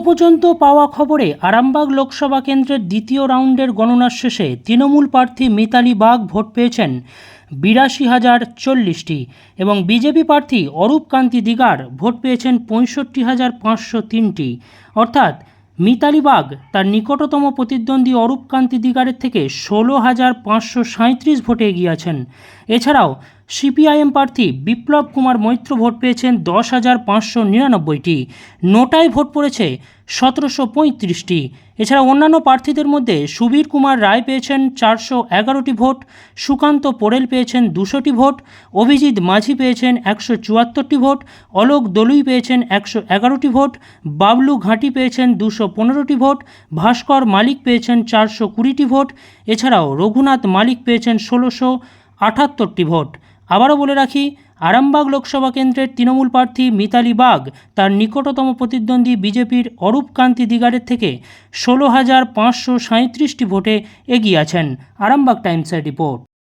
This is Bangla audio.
পর্যন্ত পাওয়া খবরে আরামবাগ লোকসভা কেন্দ্রের দ্বিতীয় রাউন্ডের গণনার শেষে তৃণমূল প্রার্থী মিতালি বাগ ভোট পেয়েছেন বিরাশি হাজার চল্লিশটি এবং বিজেপি প্রার্থী অরূপ কান্তি দিগার ভোট পেয়েছেন পঁয়ষট্টি হাজার পাঁচশো তিনটি। অর্থাৎ মিতালি বাগ তার নিকটতম প্রতিদ্বন্দ্বী অরূপ কান্তি দিগারের থেকে ষোলো হাজার পাঁচশো সাঁত্রিশ ভোটে এগিয়ে আছেন। এছাড়াও সিপিআইএম প্রার্থী বিপ্লব কুমার মৈত্র ভোট পেয়েছেন দশ হাজার পাঁচশো নিরানব্বইটি। নোটায় ভোট পড়েছে সতেরোশো পঁয়ত্রিশটি। এছাড়া অন্যান্য প্রার্থীদের মধ্যে সুবীর কুমার রায় পেয়েছেন চারশো এগারোটি ভোট, সুকান্ত পোড়েল পেয়েছেন দুশোটি ভোট, অভিজিৎ মাঝি পেয়েছেন একশো চুয়াত্তরটি ভোট, অলোক দলুই পেয়েছেন একশো এগারোটি ভোট, বাবলু ঘাঁটি পেয়েছেন দুশো পনেরোটি ভোট, ভাস্কর মালিক পেয়েছেন চারশো কুড়িটি ভোট, এছাড়াও রঘুনাথ মালিক পেয়েছেন ষোলোশো আটাত্তরটি ভোট। আবারও বলে রাখি, আরামবাগ লোকসভা কেন্দ্রের তৃণমূল প্রার্থী মিতালি বাগ তার নিকটতম প্রতিদ্বন্দ্বী বিজেপির অরূপ কান্তি দিগারের থেকে ষোলো হাজার পাঁচশো সাঁত্রিশটি ভোটে এগিয়ে আছেন আরামবাগ টাইমসের রিপোর্ট।